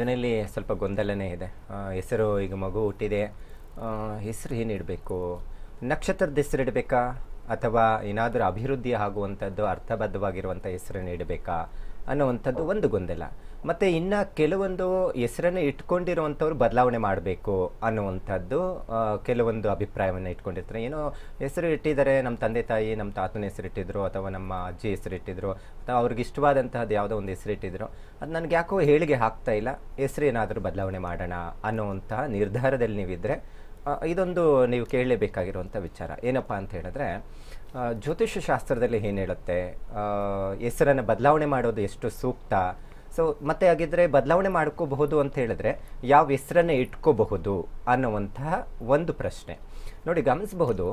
ಮನೆಯಲ್ಲಿ ಸ್ವಲ್ಪ ಗೊಂದಲನೇ ಇದೆ. ಹೆಸರು, ಈಗ ಮಗು ಹುಟ್ಟಿದೆ. ಹೆಸರು ಏನು ಇಡಬೇಕು? ನಕ್ಷತ್ರದ ಹೆಸರು ಇಡಬೇಕಾ? ಅಥವಾ ಏನಾದರೂ ಅಭಿವೃದ್ಧಿ ಆಗುವಂಥದ್ದು, ಅರ್ಥಬದ್ಧವಾಗಿರುವಂಥ ಹೆಸರನ್ನು ಇಡಬೇಕಾ? ಅನ್ನುವಂಥದ್ದು ಒಂದು ಗೊಂದಲ. ಮತ್ತು ಇನ್ನು ಕೆಲವೊಂದು ಹೆಸರನ್ನು ಇಟ್ಕೊಂಡಿರುವಂಥವ್ರು ಬದಲಾವಣೆ ಮಾಡಬೇಕು ಅನ್ನುವಂಥದ್ದು ಕೆಲವೊಂದು ಅಭಿಪ್ರಾಯವನ್ನು ಇಟ್ಕೊಂಡಿರ್ತಾರೆ. ಏನೋ ಹೆಸರು ಇಟ್ಟಿದ್ದಾರೆ, ನಮ್ಮ ತಂದೆ ತಾಯಿ ನಮ್ಮ ತಾತನ ಹೆಸರು ಇಟ್ಟಿದ್ರು, ಅಥವಾ ನಮ್ಮ ಅಜ್ಜಿ ಹೆಸರು ಇಟ್ಟಿದ್ರು, ಅಥವಾ ಅವ್ರಿಗೆ ಇಷ್ಟವಾದಂತಹದ್ದು ಯಾವುದೋ ಒಂದು ಹೆಸರು ಇಟ್ಟಿದ್ರು, ಅದು ನನಗೆ ಯಾಕೋ ಹೇಳಿಗೆ ಹಾಕ್ತಾ ಇಲ್ಲ. ಹೆಸರು ಏನಾದರೂ ಬದಲಾವಣೆ ಮಾಡೋಣ ಅನ್ನುವಂತಹ ನಿರ್ಧಾರದಲ್ಲಿ ನೀವಿದ್ದರೆ ಇದೊಂದು ನೀವು ಕೇಳಲೇಬೇಕಾಗಿರುವಂಥ ವಿಚಾರ. ಏನಪ್ಪ ಅಂತ ಹೇಳಿದ್ರೆ ಜ್ಯೋತಿಷ್ಯ ಶಾಸ್ತ್ರದಲ್ಲಿ ಏನು ಹೇಳುತ್ತೆ? ಹೆಸರನ್ನು ಬದಲಾವಣೆ ಮಾಡೋದು ಎಷ್ಟು ಸೂಕ್ತ? ಸೊ ಮತ್ತೆ ಹಾಗಿದ್ರೆ ಬದಲಾವಣೆ ಮಾಡ್ಕೋಬಹುದು ಅಂತ ಹೇಳಿದ್ರೆ ಯಾವ ಹೆಸರನ್ನು ಇಟ್ಕೋಬಹುದು ಅನ್ನುವಂತಹ ಒಂದು ಪ್ರಶ್ನೆ. ನೋಡಿ, ಗಮನಿಸಬಹುದು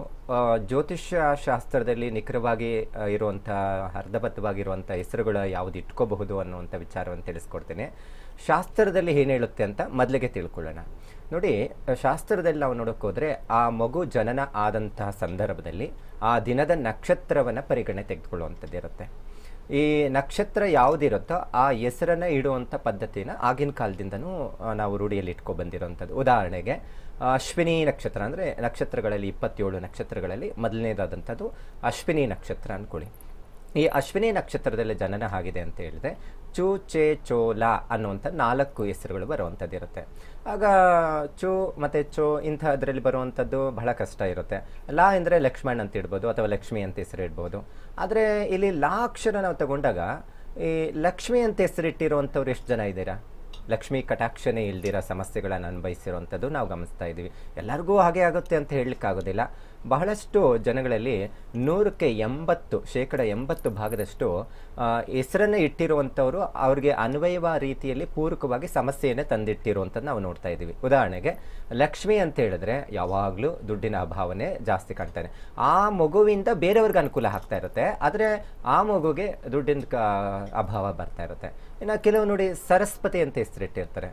ಜ್ಯೋತಿಷ್ಯ ಶಾಸ್ತ್ರದಲ್ಲಿ ನಿಖರವಾಗಿ ಇರುವಂಥ, ಅರ್ಧಬದ್ಧವಾಗಿರುವಂಥ ಹೆಸರುಗಳು ಯಾವುದು ಇಟ್ಕೋಬಹುದು ಅನ್ನುವಂಥ ವಿಚಾರವನ್ನು ತಿಳಿಸ್ಕೊಡ್ತೇನೆ. ಶಾಸ್ತ್ರದಲ್ಲಿ ಏನು ಹೇಳುತ್ತೆ ಅಂತ ಮೊದಲಿಗೆ ತಿಳ್ಕೊಳ್ಳೋಣ. ನೋಡಿ, ಶಾಸ್ತ್ರದಲ್ಲಿ ನಾವು ನೋಡೋಕ್ಕೋದ್ರೆ ಆ ಮಗು ಜನನ ಆದಂತಹ ಸಂದರ್ಭದಲ್ಲಿ ಆ ದಿನದ ನಕ್ಷತ್ರವನ್ನು ಪರಿಗಣನೆ ತೆಗೆದುಕೊಳ್ಳುವಂಥದ್ದು ಇರುತ್ತೆ. ಈ ನಕ್ಷತ್ರ ಯಾವುದಿರುತ್ತೋ ಆ ಹೆಸರನ್ನ ಇಡುವಂಥ ಪದ್ಧತಿನ ಆಗಿನ ಕಾಲದಿಂದನೂ ನಾವು ರೂಢಿಯಲ್ಲಿ ಇಟ್ಕೊ ಬಂದಿರೋವಂಥದ್ದು. ಉದಾಹರಣೆಗೆ ಅಶ್ವಿನಿ ನಕ್ಷತ್ರ ಅಂದರೆ ನಕ್ಷತ್ರಗಳಲ್ಲಿ ಇಪ್ಪತ್ತೇಳು ನಕ್ಷತ್ರಗಳಲ್ಲಿ ಮೊದಲನೇದಾದಂಥದ್ದು ಅಶ್ವಿನಿ ನಕ್ಷತ್ರ ಅಂದ್ಕೊಳ್ಳಿ. ಈ ಅಶ್ವಿನಿ ನಕ್ಷತ್ರದಲ್ಲಿ ಜನನ ಆಗಿದೆ ಅಂತ ಹೇಳಿದ್ರೆ ಚು, ಚೆ ಚೋಲ ಅನ್ನುವಂಥ ನಾಲ್ಕು ಹೆಸರುಗಳು ಬರುವಂಥದ್ದು ಇರುತ್ತೆ ಆಗ ಚು ಮತ್ತು ಚೋ ಇಂಥದ್ರಲ್ಲಿ ಬರುವಂಥದ್ದು ಬಹಳ ಕಷ್ಟ ಇರುತ್ತೆ. ಲಾ ಅಂದರೆ ಲಕ್ಷ್ಮಣ್ ಅಂತ ಇಡ್ಬೋದು ಅಥವಾ ಲಕ್ಷ್ಮಿ ಅಂತ ಹೆಸರು ಇಡ್ಬೋದು. ಆದರೆ ಇಲ್ಲಿ ಲಾ ಅಕ್ಷರ ನಾವು ತಗೊಂಡಾಗ ಈ ಲಕ್ಷ್ಮಿ ಅಂತ ಹೆಸರಿಟ್ಟಿರುವಂಥವ್ರು ಎಷ್ಟು ಜನ ಇದ್ದೀರಾ? ಲಕ್ಷ್ಮಿ ಕಟಾಕ್ಷನೇ ಇಲ್ದಿರೋ ಸಮಸ್ಯೆಗಳನ್ನು ಅನುಭವಿಸಿರುವಂಥದ್ದು ನಾವು ಗಮನಿಸ್ತಾ ಇದ್ದೀವಿ. ಎಲ್ಲರಿಗೂ ಹಾಗೆ ಆಗುತ್ತೆ ಅಂತ ಹೇಳಲಿಕ್ಕಾಗೋದಿಲ್ಲ. ಬಹಳಷ್ಟು ಜನಗಳಲ್ಲಿ ನೂರಕ್ಕೆ ಎಂಬತ್ತು, ಶೇಕಡ ಎಂಬತ್ತು ಭಾಗದಷ್ಟು ಹೆಸರನ್ನು ಇಟ್ಟಿರುವಂಥವರು ಅವ್ರಿಗೆ ಅನ್ವಯವ ರೀತಿಯಲ್ಲಿ ಪೂರಕವಾಗಿ ಸಮಸ್ಯೆಯನ್ನು ತಂದಿಟ್ಟಿರುವಂಥದ್ದು ನಾವು ನೋಡ್ತಾ ಇದ್ದೀವಿ. ಉದಾಹರಣೆಗೆ, ಲಕ್ಷ್ಮಿ ಅಂತ ಹೇಳಿದ್ರೆ ಯಾವಾಗಲೂ ದುಡ್ಡಿನ ಅಭಾವನೆ ಜಾಸ್ತಿ ಕಾಣ್ತಾನೆ. ಆ ಮಗುವಿಂದ ಬೇರೆಯವ್ರಿಗೆ ಅನುಕೂಲ ಆಗ್ತಾ ಇರುತ್ತೆ, ಆದರೆ ಆ ಮಗುಗೆ ದುಡ್ಡಿನ ಅಭಾವ ಬರ್ತಾ ಇರುತ್ತೆ. ಇನ್ನು ಕೆಲವು ನೋಡಿ ಸರಸ್ವತಿ ಅಂತ ಹೆಸರಿಟ್ಟಿರ್ತಾರೆ.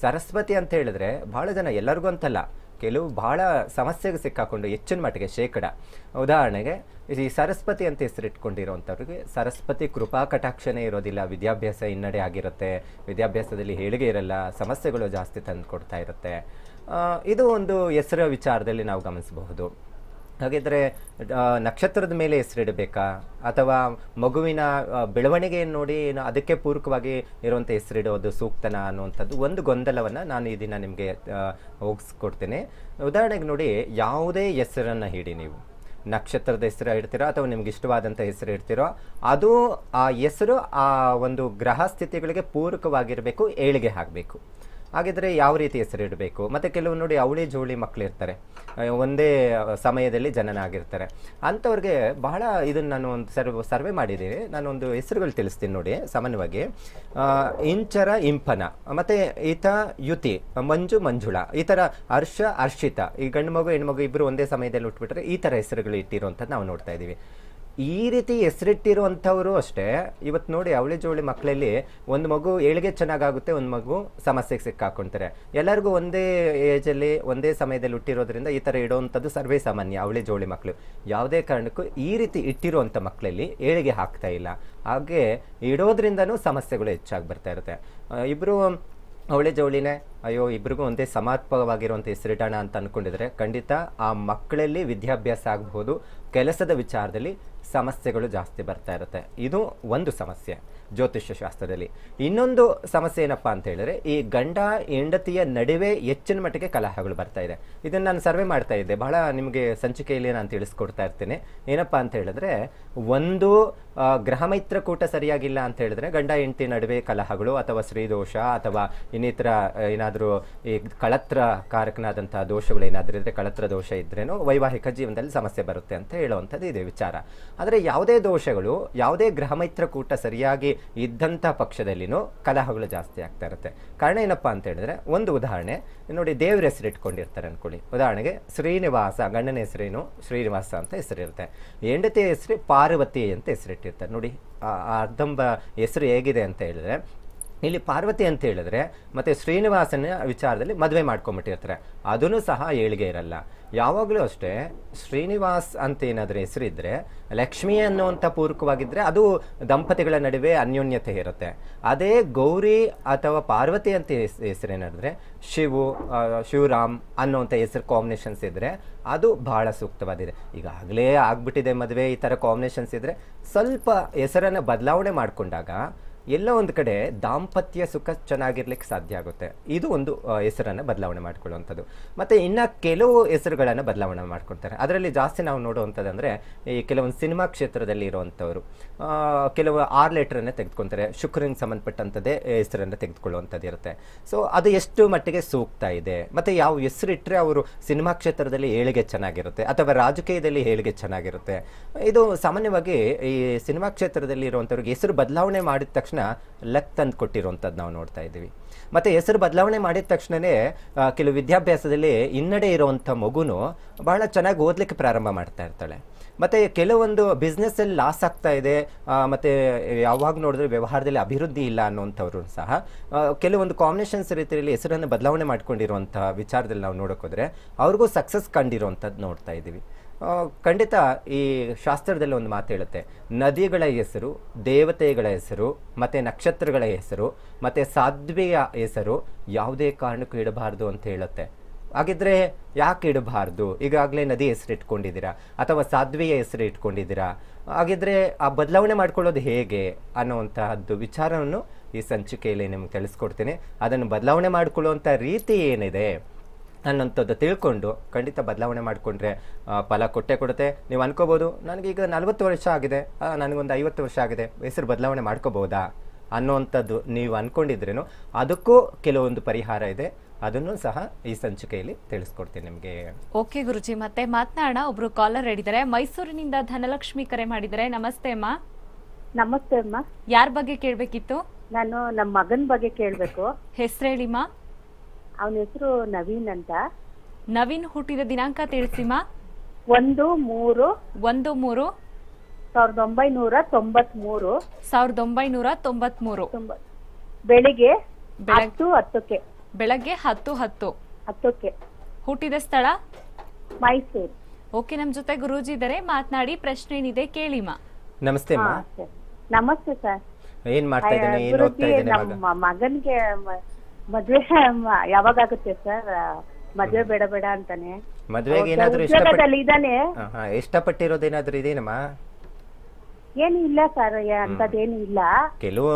ಸರಸ್ವತಿ ಅಂತ ಹೇಳಿದ್ರೆ ಬಹಳ ಜನ ಎಲ್ಲರಿಗೂ ಅಂತಲ್ಲ ಕೆಲವು ಬಹಳ ಸಮಸ್ಯೆಗೆ ಸಿಕ್ಕಾಕೊಂಡು ಹೆಚ್ಚಿನ ಮಟ್ಟಿಗೆ ಶೇಕಡ. ಉದಾಹರಣೆಗೆ, ಈ ಸರಸ್ವತಿ ಅಂತ ಹೆಸರಿಟ್ಕೊಂಡಿರೋಂಥವ್ರಿಗೆ ಸರಸ್ವತಿ ಕೃಪಾ ಕಟಾಕ್ಷನೇ ಇರೋದಿಲ್ಲ, ವಿದ್ಯಾಭ್ಯಾಸ ಹಿನ್ನಡೆ ಆಗಿರುತ್ತೆ, ವಿದ್ಯಾಭ್ಯಾಸದಲ್ಲಿ ಹೇಳಿಗೆ ಇರಲ್ಲ, ಸಮಸ್ಯೆಗಳು ಜಾಸ್ತಿ ತಂದು ಕೊಡ್ತಾ ಇರುತ್ತೆ. ಇದು ಒಂದು ಹೆಸರ ವಿಚಾರದಲ್ಲಿ ನಾವು ಗಮನಿಸಬಹುದು. ಹಾಗಿದ್ರೆ ನಕ್ಷತ್ರದ ಮೇಲೆ ಹೆಸರಿಡಬೇಕಾ? ಅಥವಾ ಮಗುವಿನ ಬೆಳವಣಿಗೆಯನ್ನು ನೋಡಿ ಅದಕ್ಕೆ ಪೂರಕವಾಗಿ ಇರುವಂಥ ಹೆಸರಿಡೋದು ಸೂಕ್ತನಾ ಅನ್ನುವಂಥದ್ದು ಒಂದು ಗೊಂದಲವನ್ನು ನಾನು ಈ ದಿನ ನಿಮಗೆ ಹೋಗಿಸ್ಕೊಡ್ತೇನೆ. ಉದಾಹರಣೆಗೆ ನೋಡಿ, ಯಾವುದೇ ಹೆಸರನ್ನು ಹಿಡಿ ನೀವು. ನಕ್ಷತ್ರದ ಹೆಸರು ಇಡ್ತೀರೋ ಅಥವಾ ನಿಮ್ಗೆ ಇಷ್ಟವಾದಂಥ ಹೆಸರು ಇಡ್ತೀರೋ, ಅದು ಆ ಹೆಸರು ಆ ಒಂದು ಗ್ರಹ ಸ್ಥಿತಿಗಳಿಗೆ ಪೂರಕವಾಗಿರಬೇಕು, ಏಳಿಗೆ ಆಗಬೇಕು ಹಾಗಿದ್ರೆ ಯಾವ ರೀತಿ ಹೆಸರು ಇಡಬೇಕು? ಮತ್ತು ಕೆಲವು ನೋಡಿ ಅವಳಿ ಜೋಳಿ ಮಕ್ಕಳು ಇರ್ತಾರೆ. ಒಂದೇ ಸಮಯದಲ್ಲಿ ಜನನ ಆಗಿರ್ತಾರೆ. ಅಂಥವ್ರಿಗೆ ಬಹಳ ಇದನ್ನು ನಾನು ಒಂದು ಸರ್ ಸರ್ವೆ ಮಾಡಿದ್ದೀನಿ ನಾನು ಒಂದು ಹೆಸರುಗಳು ತಿಳಿಸ್ತೀನಿ ನೋಡಿ, ಸಾಮಾನ್ಯವಾಗಿ. ಇಂಚರ ಇಂಪನ, ಮತ್ತು ಈತ ಯುತಿ, ಮಂಜು ಮಂಜುಳ, ಈ ಥರ ಹರ್ಷ ಹರ್ಷಿತ, ಈ ಗಂಡು ಮಗು ಹೆಣ್ಮಗು ಇಬ್ಬರು ಒಂದೇ ಸಮಯದಲ್ಲಿ ಉಟ್ಬಿಟ್ರೆ ಈ ಥರ ಹೆಸರುಗಳು ಇಟ್ಟಿರುವಂಥದ್ದು ನಾವು ನೋಡ್ತಾ ಇದ್ದೀವಿ. ಈ ರೀತಿ ಹೆಸರಿಟ್ಟಿರುವಂಥವರು ಅಷ್ಟೇ. ಇವತ್ತು ನೋಡಿ ಅವಳಿ ಜೋಳಿ ಮಕ್ಕಳಲ್ಲಿ ಒಂದು ಮಗು ಏಳಿಗೆ ಚೆನ್ನಾಗಾಗುತ್ತೆ, ಒಂದು ಮಗು ಸಮಸ್ಯೆಗೆ ಸಿಕ್ಕಾಕೊಂತಾರೆ. ಎಲ್ಲರಿಗೂ ಒಂದೇ ಏಜಲ್ಲಿ ಒಂದೇ ಸಮಯದಲ್ಲಿ ಹುಟ್ಟಿರೋದ್ರಿಂದ ಈ ಥರ ಇಡೋವಂಥದ್ದು ಸರ್ವೇ ಸಾಮಾನ್ಯ ಅವಳಿ ಜೋಳಿ ಮಕ್ಕಳು ಯಾವುದೇ ಕಾರಣಕ್ಕೂ ಈ ರೀತಿ ಇಟ್ಟಿರುವಂಥ ಮಕ್ಕಳಲ್ಲಿ ಏಳಿಗೆ ಹಾಕ್ತಾ ಇಲ್ಲ. ಹಾಗೆ ಇಡೋದ್ರಿಂದನೂ ಸಮಸ್ಯೆಗಳು ಹೆಚ್ಚಾಗಿ ಬರ್ತಾ ಇರುತ್ತೆ. ಇಬ್ಬರು ಅವಳಿ ಜವಳಿನೇ ಅಯ್ಯೋ, ಇಬ್ರಿಗೂ ಒಂದೇ ಸಮರ್ಪಕವಾಗಿರುವಂಥ ಹೆಸರಿಡೋಣ ಅಂತ ಅಂದ್ಕೊಂಡಿದ್ರೆ ಖಂಡಿತ ಆ ಮಕ್ಕಳಲ್ಲಿ ವಿದ್ಯಾಭ್ಯಾಸ ಆಗಬಹುದು. ಕೆಲಸದ ವಿಚಾರದಲ್ಲಿ ಸಮಸ್ಯೆಗಳು ಜಾಸ್ತಿ ಬರ್ತಾ ಇರುತ್ತೆ. ಇದು ಒಂದು ಸಮಸ್ಯೆ ಜ್ಯೋತಿಷ್ಯ ಶಾಸ್ತ್ರದಲ್ಲಿ. ಇನ್ನೊಂದು ಸಮಸ್ಯೆ ಏನಪ್ಪಾ ಅಂತ ಹೇಳಿದ್ರೆ, ಈ ಗಂಡ ಹೆಂಡತಿಯ ನಡುವೆ ಹೆಚ್ಚಿನ ಮಟ್ಟಿಗೆ ಕಲಹಗಳು ಬರ್ತಾ ಇದೆ. ಇದನ್ನು ನಾನು ಸರ್ವೆ ಮಾಡ್ತಾ ಇದ್ದೆ. ಬಹಳ ನಿಮಗೆ ಸಂಚಿಕೆಯಲ್ಲಿ ನಾನು ತಿಳಿಸ್ಕೊಡ್ತಾ ಇರ್ತೇನೆ. ಏನಪ್ಪಾ ಅಂತ ಹೇಳಿದ್ರೆ, ಒಂದು ಗ್ರಹ ಮೈತ್ರಕೂಟ ಸರಿಯಾಗಿಲ್ಲ ಅಂತ ಹೇಳಿದ್ರೆ, ಗಂಡ ಹೆಂಡತಿ ನಡುವೆ ಕಲಹಗಳು ಅಥವಾ ಸ್ತ್ರೀದೋಷ ಅಥವಾ ಇನ್ನಿತರ ಏನಾದರೂ ಈ ಕಳತ್ರ ಕಾರಕನಾದಂತಹ ದೋಷಗಳು ಏನಾದರೂ ಇದ್ರೆ, ಕಳತ್ರ ದೋಷ ಇದ್ರೇನು ವೈವಾಹಿಕ ಜೀವನದಲ್ಲಿ ಸಮಸ್ಯೆ ಬರುತ್ತೆ ಅಂತ ಹೇಳುವಂಥದ್ದು ಇದೆ ವಿಚಾರ. ಆದರೆ ಯಾವುದೇ ದೋಷಗಳು, ಯಾವುದೇ ಗ್ರಹ ಮೈತ್ರಕೂಟ ಸರಿಯಾಗಿ ಇದ್ದಂಥ ಪಕ್ಷದಲ್ಲಿನೂ ಕಲಹಗಳು ಜಾಸ್ತಿ ಆಗ್ತಾ ಇರುತ್ತೆ. ಕಾರಣ ಏನಪ್ಪ ಅಂತ ಹೇಳಿದ್ರೆ, ಒಂದು ಉದಾಹರಣೆ, ನೋಡಿ ದೇವ್ರ ಹೆಸರು ಇಟ್ಕೊಂಡಿರ್ತಾರೆ ಅನ್ಕೊಳ್ಳಿ. ಉದಾಹರಣೆಗೆ ಶ್ರೀನಿವಾಸ, ಗಂಡನ ಹೆಸರೇನು ಶ್ರೀನಿವಾಸ ಅಂತ ಹೆಸರಿರುತ್ತೆ. ಹೆಂಡತಿ ಹೆಸರು ಪಾರ್ವತಿ ಅಂತ ಹೆಸರಿಟ್ಟಿರ್ತಾರೆ. ನೋಡಿ ಅರ್ಧಂಬ ಹೆಸರು ಹೇಗಿದೆ ಅಂತ ಹೇಳಿದ್ರೆ ಇಲ್ಲಿ ಪಾರ್ವತಿ ಅಂತ ಹೇಳಿದ್ರೆ ಮತ್ತೆ ಶ್ರೀನಿವಾಸನ ವಿಚಾರದಲ್ಲಿ ಮದುವೆ ಮಾಡ್ಕೊಂಬಿಟ್ಟಿರ್ತಾರೆ. ಅದೂ ಸಹ ಏಳಿಗೆ ಇರಲ್ಲ. ಯಾವಾಗಲೂ ಅಷ್ಟೇ ಶ್ರೀನಿವಾಸ್ ಅಂತ ಏನಾದರೂ ಹೆಸರಿದ್ರೆ, ಲಕ್ಷ್ಮಿ ಅನ್ನುವಂಥ ಪೂರಕವಾಗಿದ್ದರೆ ಅದು ದಂಪತಿಗಳ ನಡುವೆ ಅನ್ಯೋನ್ಯತೆ ಇರುತ್ತೆ. ಅದೇ ಗೌರಿ ಅಥವಾ ಪಾರ್ವತಿ ಅಂತ ಹೆಸರು ಏನಾದ್ರೆ ಶಿವು ಶಿವರಾಮ್ ಅನ್ನುವಂಥ ಹೆಸರು ಕಾಂಬಿನೇಷನ್ಸ್ ಇದ್ದರೆ ಅದು ಬಹಳ ಸೂಕ್ತವಾಗಿದೆ. ಈಗಾಗಲೇ ಆಗ್ಬಿಟ್ಟಿದೆ ಮದುವೆ ಈ ಥರ ಕಾಂಬಿನೇಷನ್ಸ್ ಇದ್ದರೆ ಸ್ವಲ್ಪ ಹೆಸರನ್ನು ಬದಲಾವಣೆ ಮಾಡಿಕೊಂಡಾಗ ಎಲ್ಲೋ ಒಂದು ಕಡೆ ದಾಂಪತ್ಯ ಸುಖ ಚೆನ್ನಾಗಿರ್ಲಿಕ್ಕೆ ಸಾಧ್ಯ ಆಗುತ್ತೆ. ಇದು ಒಂದು ಹೆಸರನ್ನು ಬದಲಾವಣೆ ಮಾಡ್ಕೊಳ್ಳುವಂಥದ್ದು. ಮತ್ತು ಇನ್ನು ಕೆಲವು ಹೆಸರುಗಳನ್ನು ಬದಲಾವಣೆ ಮಾಡ್ಕೊಳ್ತಾರೆ. ಅದರಲ್ಲಿ ಜಾಸ್ತಿ ನಾವು ನೋಡುವಂಥದ್ದಂದರೆ, ಈ ಕೆಲವೊಂದು ಸಿನಿಮಾ ಕ್ಷೇತ್ರದಲ್ಲಿ ಇರುವಂಥವ್ರು ಕೆಲವು ಆರ್ ಲೆಟ್ರನ್ನೇ ತೆಗೆದುಕೊಳ್ತಾರೆ ಶುಕ್ರನಿಗೆ ಸಂಬಂಧಪಟ್ಟಂಥದ್ದೇ ಹೆಸರನ್ನು ತೆಗೆದುಕೊಳ್ಳುವಂಥದ್ದು ಇರುತ್ತೆ. ಸೊ ಅದು ಎಷ್ಟು ಮಟ್ಟಿಗೆ ಸೂಕ್ತ ಇದೆ? ಮತ್ತು ಯಾವ ಹೆಸರಿಟ್ಟರೆ ಅವರು ಸಿನಿಮಾ ಕ್ಷೇತ್ರದಲ್ಲಿ ಏಳಿಗೆ ಚೆನ್ನಾಗಿರುತ್ತೆ, ಅಥವಾ ರಾಜಕೀಯದಲ್ಲಿ ಏಳಿಗೆ ಚೆನ್ನಾಗಿರುತ್ತೆ? ಇದು ಸಾಮಾನ್ಯವಾಗಿ ಈ ಸಿನಿಮಾ ಕ್ಷೇತ್ರದಲ್ಲಿ ಇರುವಂಥವ್ರಿಗೆ ಹೆಸರು ಬದಲಾವಣೆ ಮಾಡಿದ ತಕ್ಷಣ ಲಕ್ ತಂದು ಕೊಟ್ಟಿರುವಂಥದ್ದು ನಾವು ನೋಡ್ತಾ ಇದ್ದೀವಿ. ಮತ್ತು ಹೆಸರು ಬದಲಾವಣೆ ಮಾಡಿದ ತಕ್ಷಣವೇ ಕೆಲವು ವಿದ್ಯಾಭ್ಯಾಸದಲ್ಲಿ ಹಿನ್ನಡೆ ಇರುವಂಥ ಮಗುನು ಬಹಳ ಚೆನ್ನಾಗಿ ಓದಲಿಕ್ಕೆ ಪ್ರಾರಂಭ ಮಾಡ್ತಾ ಇರ್ತಾಳೆ. ಮತ್ತು ಕೆಲವೊಂದು ಬಿಸ್ನೆಸ್ಸಲ್ಲಿ ಲಾಸ್ ಆಗ್ತಾ ಇದೆ ಮತ್ತು ಯಾವಾಗ ನೋಡಿದ್ರೆ ವ್ಯವಹಾರದಲ್ಲಿ ಅಭಿವೃದ್ಧಿ ಇಲ್ಲ ಅನ್ನುವಂಥವ್ರು ಸಹ ಕೆಲವೊಂದು ಕಾಂಬಿನೇಷನ್ಸ್ ರೀತಿಯಲ್ಲಿ ಹೆಸರನ್ನು ಬದಲಾವಣೆ ಮಾಡ್ಕೊಂಡಿರುವಂಥ ವಿಚಾರದಲ್ಲಿ ನಾವು ನೋಡೋಕ್ಕೋದ್ರೆ ಅವ್ರಿಗೂ ಸಕ್ಸಸ್ ಕಂಡಿರುವಂಥದ್ದು ನೋಡ್ತಾ ಇದ್ದೀವಿ. ಖಂಡಿತ ಈ ಶಾಸ್ತ್ರದಲ್ಲಿ ಒಂದು ಮಾತು ಹೇಳುತ್ತೆ. ನದಿಗಳ ಹೆಸರು, ದೇವತೆಗಳ ಹೆಸರು, ಮತ್ತು ನಕ್ಷತ್ರಗಳ ಹೆಸರು, ಮತ್ತು ಸಾಧ್ವಿಯ ಹೆಸರು ಯಾವುದೇ ಕಾರಣಕ್ಕೂ ಇಡಬಾರ್ದು ಅಂತ ಹೇಳುತ್ತೆ. ಹಾಗಿದ್ರೆ ಯಾಕೆ ಇಡಬಾರ್ದು? ಈಗಾಗಲೇ ನದಿ ಹೆಸರು ಇಟ್ಕೊಂಡಿದ್ದೀರಾ? ಅಥವಾ ಸಾಧ್ವಿಯ ಹೆಸರು ಇಟ್ಕೊಂಡಿದ್ದೀರಾ? ಹಾಗಿದ್ರೆ ಆ ಬದಲಾವಣೆ ಮಾಡ್ಕೊಳ್ಳೋದು ಹೇಗೆ ಅನ್ನೋವಂತಹದ್ದು ವಿಚಾರವನ್ನು ಈ ಸಂಚಿಕೆಯಲ್ಲಿ ನಿಮ್ಗೆ ತಿಳಿಸ್ಕೊಡ್ತೀನಿ. ಅದನ್ನು ಬದಲಾವಣೆ ಮಾಡಿಕೊಳ್ಳುವಂಥ ರೀತಿ ಏನಿದೆ? ಅನ್ನೋಂಥದ್ದು ತಿಳ್ಕೊಂಡು ಖಂಡಿತ ಬದಲಾವಣೆ ಮಾಡಿಕೊಂಡ್ರೆ ಫಲ ಕೊಟ್ಟೆ ಕೊಡುತ್ತೆ. ನೀವು ಅನ್ಕೋಬೋದು ನನಗೀಗ ನಲವತ್ತು ವರ್ಷ ಆಗಿದೆ. ಆ, ನನಗೊಂದು ಐವತ್ತು ವರ್ಷ ಆಗಿದೆ. ಹೆಸರು ಬದಲಾವಣೆ ಮಾಡ್ಕೋಬೋದಾ? ಅನ್ನೋವಂಥದ್ದು ನೀವು ಅನ್ಕೊಂಡಿದ್ರೇನು ಅದಕ್ಕೂ ಕೆಲವೊಂದು ಪರಿಹಾರ ಇದೆ. ಅದನ್ನು ಸಹ ಈ ಸಂಚಿಕೆಯಲ್ಲಿ ತಿಳಿಸ್ಕೊಡ್ತೀನಿ ನಿಮಗೆ. ಓಕೆ ಗುರುಜಿ ಮತ್ತೆ ಮಾತನಾಡೋಣ. ಒಬ್ರು ಕಾಲರ್ ಹೇಳಿದ್ದಾರೆ. ಮೈಸೂರಿನಿಂದ ಧನಲಕ್ಷ್ಮಿ ಕರೆ ಮಾಡಿದ್ದಾರೆ ನಮಸ್ತೆ ಅಮ್ಮ. ನಮಸ್ತೆ ಅಮ್ಮ. ಯಾರ ಬಗ್ಗೆ ಕೇಳಬೇಕಿತ್ತು? ನಾನು ನಮ್ಮ ಮಗನ ಬಗ್ಗೆ ಕೇಳಬೇಕು. ಹೆಸರು ಹೇಳಿಮ್ಮ. ಅವನ ಹೆಸರು ನವೀನ್ ಅಂತ. ನವೀನ್ ಹುಟ್ಟಿದ ದಿನಾಂಕ ತಿಳಿಸಿಮ್ಮ ಒಂದು ಮೂರು ಒಂದು ಮೂರು ಸಾವಿರದ ಒಂಬೈನೂರ ತೊಂಬತ್ಮೂರು. ಸಾವಿರದ ಒಂಬೈನೂರ ತೊಂಬತ್ಮೂರು. ತೊಂಬ- ಬೆಳಿಗ್ಗೆ ಬೆಳಗ್- ಹತ್ತು ಹತ್ತಕ್ಕೆ. ಬೆಳಗ್ಗೆ ಹತ್ತು ಹತ್ತು. ಹತ್ತಕ್ಕೆ. ಹುಟ್ಟಿದ ಸ್ಥಳ? ಮೈಸೂರು. ಓಕೆ ನಮ್ ಜೊತೆ ಗುರೂಜಿ ಇದ್ದಾರೆ. ಮಾತನಾಡಿ ಪ್ರಶ್ನೆ ಏನಿದೆ ಕೇಳಿಮ್ಮ? ನಮಸ್ತೆ ಹಾ ಅಮ್ಮ ಸರ್. ನಮಸ್ತೆ ಸರ್. ಏನ್ ಮಾಡ್ತಾ ಇದ್ದೀನಿ? ಏನು ಓದ್ತಾ ಇದ್ದೀನಿ ನಮ್ಮ ಮಗನ್ಗೆ ಮ- ಮದ್ವೆ ಯಾವಾಗ ಆಗುತ್ತೆ ಸರ್? ಮದ್ವೆ ಬೇಡ ಬೇಡ ಅಂತಾನೆ. ಮದ್ವೆಗೆ ಏನಾದರೂ ಇಷ್ಟಪಟ್ಟು ಉದ್ಯೋಗದಲ್ಲಿ ಇದಾನೆ ಇಷ್ಟ ಹಾಂ ಇಷ್ಟಪಟ್ಟಿರೋದೇನಾದರೂ ಇದೇನಮ್ಮ ಏನು ಇಲ್ಲ ಸರ್ ಅಂತದೇನು ಇಲ್ಲ. ಕೆಲವು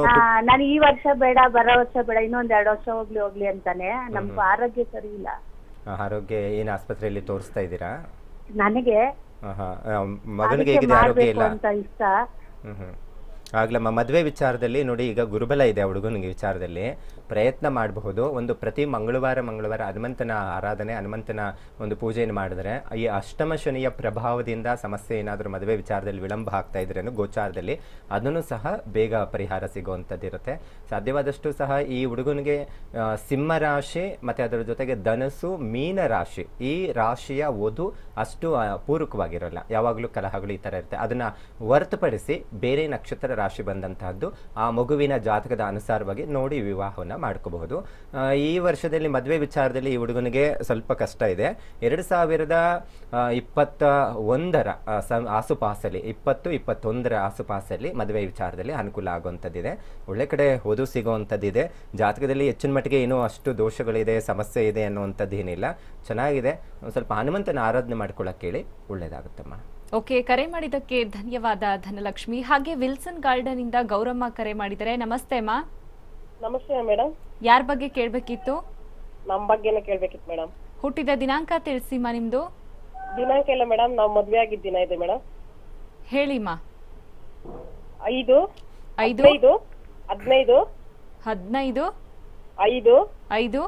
ನಾನು ಈ ವರ್ಷ ಬೇಡ ಬರೋ ವರ್ಷ ಬೇಡ ಇನ್ನೊಂದ್ ಎರಡು ವರ್ಷ ಹೋಗ್ಲಿ ಹೋಗ್ಲಿ ಅಂತಾನೆ. ನಮ್ ಆರೋಗ್ಯ ಸರಿ ಇಲ್ಲ. ಆರೋಗ್ಯ ಏನ್ ಆಸ್ಪತ್ರೆಯಲ್ಲಿ ತೋರಿಸ್ತಾ ಇದ್ದೀರಾ? ನನಗೆ ಮಗನಿಗೆ ಹೇಗಿದೆ ಆರೋಗ್ಯ ಇಲ್ಲ? ಅಂತ ಇಷ್ಟ. ಆಗ್ಲಮ್ಮ ಮದ್ವೆ ವಿಚಾರದಲ್ಲಿ ನೋಡಿ ಈಗ ಗುರುಬಲ ಇದೆ ಹುಡುಗನಿಗೆ ವಿಚಾರದಲ್ಲಿ. ಪ್ರಯತ್ನ ಮಾಡಬಹುದು. ಒಂದು ಪ್ರತಿ ಮಂಗಳವಾರ ಮಂಗಳವಾರ ಹನುಮಂತನ ಆರಾಧನೆ, ಹನುಮಂತನ ಒಂದು ಪೂಜೆಯನ್ನು ಮಾಡಿದ್ರೆ ಈ ಅಷ್ಟಮ ಶನಿಯ ಪ್ರಭಾವದಿಂದ ಸಮಸ್ಯೆ ಏನಾದರೂ ಮದುವೆ ವಿಚಾರದಲ್ಲಿ ವಿಳಂಬ ಆಗ್ತಾ ಇದ್ರೇನು ಗೋಚಾರದಲ್ಲಿ ಅದನ್ನು ಸಹ ಬೇಗ ಪರಿಹಾರ ಸಿಗುವಂಥದ್ದಿರುತ್ತೆ. ಸಾಧ್ಯವಾದಷ್ಟು ಸಹ ಈ ಹುಡುಗನಿಗೆ ಸಿಂಹ ರಾಶಿ ಮತ್ತು ಅದರ ಜೊತೆಗೆ ಧನಸು ಮೀನ ರಾಶಿ ಈ ರಾಶಿಯ ಓದು ಅಷ್ಟು ಪೂರಕವಾಗಿರಲ್ಲ ಯಾವಾಗಲೂ ಕಲಹಗಳು ಈ ಥರ ಇರುತ್ತೆ. ಅದನ್ನು ಹೊರತುಪಡಿಸಿ ಬೇರೆ ನಕ್ಷತ್ರ ರಾಶಿ ಬಂದಂತಹದ್ದು ಆ ಮಗುವಿನ ಜಾತಕದ ಅನುಸಾರವಾಗಿ ನೋಡಿ ವಿವಾಹವನ್ನು ಮಾಡ್ಕೋಬಹುದು. ಈ ವರ್ಷದಲ್ಲಿ ಮದುವೆ ವಿಚಾರದಲ್ಲಿ ಈ ಹುಡುಗನಿಗೆ ಸ್ವಲ್ಪ ಕಷ್ಟ ಇದೆ. ಎರಡು ಸಾವಿರದ ಇಪ್ಪತ್ತ ಒಂದರ ಆಸುಪಾಸಲ್ಲಿ, ಇಪ್ಪತ್ತು, ಇಪ್ಪತ್ತೊಂದರ ಆಸುಪಾಸಲ್ಲಿ ಮದುವೆ ವಿಚಾರದಲ್ಲಿ ಅನುಕೂಲ ಆಗುವಂಥದ್ದಿದೆ. ಒಳ್ಳೆ ಕಡೆ ಓದು ಸಿಗುವಂಥದ್ದಿದೆ. ಜಾತಕದಲ್ಲಿ ಹೆಚ್ಚಿನ ಮಟ್ಟಿಗೆ ಏನೋ ಅಷ್ಟು ದೋಷಗಳಿದೆ, ಸಮಸ್ಯೆ ಇದೆ ಅನ್ನುವಂಥದ್ದು ಏನಿಲ್ಲ. ಚೆನ್ನಾಗಿದೆ. ಸ್ವಲ್ಪ ಹನುಮಂತನ ಆರಾಧನೆ ಮಾಡ್ಕೊಳ್ಳೋಕೆ ಹೇಳಿ ಒಳ್ಳೇದಾಗುತ್ತಮ್ಮ. ಓಕೆ, ಕರೆ ಮಾಡಿದ್ದಕ್ಕೆ ಧನ್ಯವಾದ ಧನಲಕ್ಷ್ಮಿ. ಹಾಗೆ ವಿಲ್ಸನ್ ಗಾರ್ಡನ್ ಇಂದ ಗೌರಮ್ಮ ಕರೆ ಮಾಡಿದರೆ ನಮಸ್ತೆ ಅಮ್ಮ. ನಮಸ್ತೆ ಮೇಡಮ್. ಯಾರ ಬಗ್ಗೆ ಕೇಳಬೇಕಿತ್ತು? ನಮ್ಮ ಬಗ್ಗೆನೇ ಕೇಳ್ಬೇಕಿತ್ತು ಮೇಡಮ್. ಹುಟ್ಟಿದ ದಿನಾಂಕ ತಿಳಿಸಿಮ್ಮ ನಿಮ್ದು. ದಿನಾಂಕ ಇಲ್ಲ ಮೇಡಮ್ ನಾವು ಮದ್ವೆ ಆಗಿದ್ದ ದಿನ ಇದೆ ಮೇಡಮ್. ಹೇಳಿಮ್ಮ ಐದು ಐದು ಐದು ಹದಿನೈದು ಹದಿನೈದು ಐದು ಐದು